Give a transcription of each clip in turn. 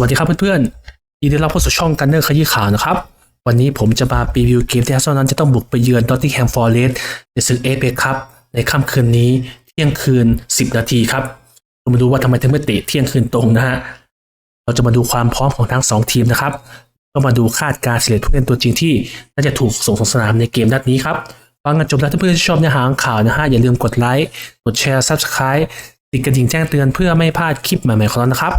วัสดีครับเพื่อนๆยินดีต้อนรับเข้าสู่ช่องกันเนอร์ขยี้ข่าวนะครับ วันนี้ผมจะมารีวิวเกมที่อาร์เซนอลนั้นจะต้องบุกไปเยือน Nottingham Forest ในศึกเอเปครับในค่ำคืนนี้เที่ยงคืน 10 นาทีครับเรามาดูว่าทำไมถึงไม่เตะเที่ยงคืนตรงนะฮะเราจะมาดูความพร้อมของทั้งสองทีมนะครับก็มาดูคาดการณ์เฉลี่ยผู้เล่นตัวจริงที่น่าจะถูกส่งลงสนามในเกมนัดนี้ครับฟังกันจบแล้วถ้าเพื่อนๆที่ชอบเนื้อหาของข่าวนะฮะอย่าลืมกดไลค์กดแชร์ Subscribe ติดกระดิ่งแจ้งเตือนเพื่อไม่พลาดคลิปใหม่ๆของเรานะครับ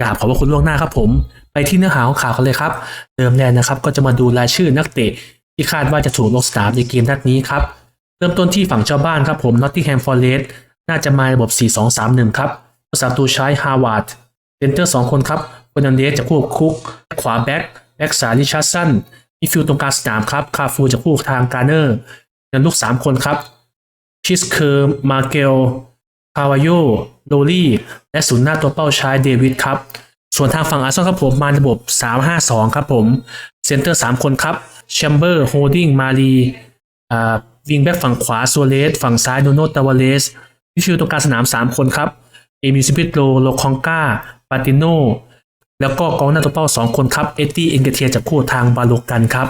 กราบขอบพระคุณล่วงหน้าครับผม ไปที่เนื้อหาของข่าวกันเลยครับ เดิมแรกนะครับ ก็จะมาดูรายชื่อนักเตะที่คาดว่าจะถูกลงสนามในเกมนัดนี้ครับ เริ่มต้นที่ฝั่งเจ้าบ้านครับผม Nottingham Forest น่าจะมาระบบ 4-2-3-1 ครับผู้สาประตูใช้ฮาวาร์ดเซนเตอร์2คนครับคนันเดสจะคู่กับคุก ขวาแบ็กแบ็กสายริชาร์สันมิฟิลตรงกลางสนามครับ คาฟูจะคู่กับทางการเนอร์ยันลูก 3 คนครับ ชิสเคอร์มาเกลาวาโยโรลี่ และศูนย์หน้าตัวเป้าชายเดวิดครับ ส่วนทางฝั่งอาร์เซนอลครับผมมาระบบ 3-5-2 ครับผมเซนเตอร์ 3 คนครับแชมเบอร์โฮดดิ้งมารีอ่าวิงแบ็กฝั่งขวาโซเลสฝั่งซ้ายโนโนตาวาเลสมิดฟิลตรงกลางสนาม 3 คนครับ เอมิซิปิโลโลคองกาปาติโนแล้วก็กองหน้าตัวเป้า 2 คนครับ เอ็ดดี้เอนเกเทียจากคู่ทางบาโลกันครับ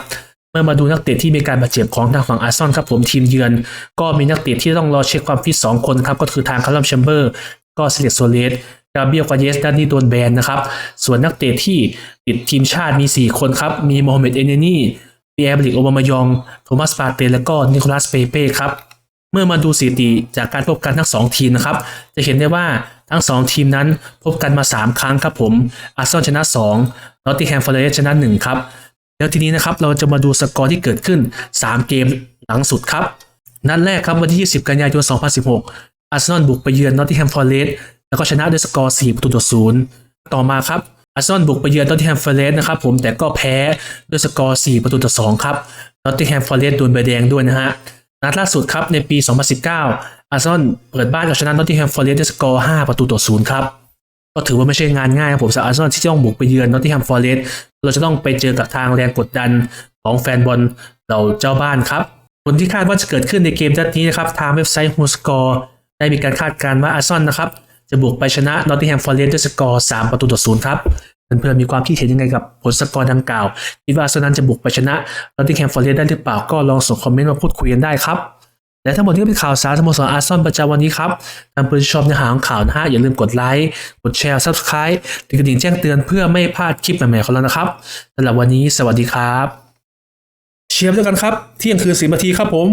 เมื่อมาดูนักเตะที่มีการบาดเจ็บของทางฝั่งอาร์ซอลครับผมทีมเยือน ก็มีนักเตะที่ต้องรอเช็คความฟิต2คนครับก็คือทางคาร์ลัมแชมเบอร์ ก็เซเลตโซเลสกาเบียลกาเยสด้านนี้โดนแบนนะครับ ส่วนนักเตะที่ติดทีมชาติมี 4 คนครับ มีโมฮัมเหม็ดเอเนนี่ปีแอร์บริกโอบามายอง โทมัสปาเตแล้วก็นิโคลัสเปเป้ครับ เมื่อมาดูสถิติจากการพบกันทั้ง 2 ทีมนะครับ จะเห็นได้ว่าทั้ง 2 ทีมนั้นพบกันมา 3 ครั้งครับผมอาร์ซอลชนะ2นอตติแฮมฟอเรสชนะ1ครับ แล้วทีนี้นะครับเราจะมาดูสกอร์ที่เกิดขึ้น 3 เกมหลังสุดครับ นัดแรกครับวันที่ 20 กันยายน 2016 อาร์เซนอลบุกไปเยือนนอตติแฮมฟอร์เรสแล้วก็ชนะด้วยสกอร์ 4 ประตูต่อ0ต่อมาครับอาร์เซนอลบุกไปเยือนนอตติแฮมฟอร์เรสนะครับผมแต่ก็แพ้ด้วยสกอร์ 4 ประตูต่อ2ครับนอตติแฮมฟอร์เรสโดนใบแดงด้วยนะฮะนัดล่าสุดครับในปี 2019 อาร์เซนอลเปิดบ้านกับชนะนอตติแฮมฟอร์เรสด้วยสกอร์ 5 ประตูต่อ0ครับ ก็ถือว่าไม่ใช่งานง่ายครับผมสำหรับอาร์เซนอลที่จะต้องบุกไปเยือนนอตติแฮมฟอร์เรสเราจะต้องไปเจอกับทางแรงกดดันของแฟนบอลเหล่าเจ้าบ้านครับ ผลที่คาดว่าจะเกิดขึ้นในเกมนัดนี้นะครับทางเว็บไซต์ฮูสกอร์ได้มีการคาดการณ์ว่าอาร์เซนอลนะครับจะบุกไปชนะนอตติแฮมฟอร์เรสด้วยสกอร์3ประตูต่อ0ครับเพื่อนๆมีความคิดเห็นยังไงกับผลสกอร์ดังกล่าวคิดว่าอาร์เซนอลจะบุกไปชนะนอตติแฮมฟอร์เรสได้หรือเปล่าก็ลองส่งคอมเมนต์มาพูดคุยกันได้ครับ และทั้งหมดนี้ก็เป็นข่าวสารสโมสรอาร์ซอนประจำวันนี้ครับทางเพื่อนที่ชอบเนื้อหาของข่าวนะฮะอย่าลืมกดไลค์ กดแชร์ Subscribe ติดกระดิ่งแจ้งเตือนเพื่อไม่พลาดคลิปใหม่ๆของเรานะครับสำหรับวันนี้สวัสดีครับ เชียร์ด้วยกันครับ เที่ยงคืนสีนาทีครับผม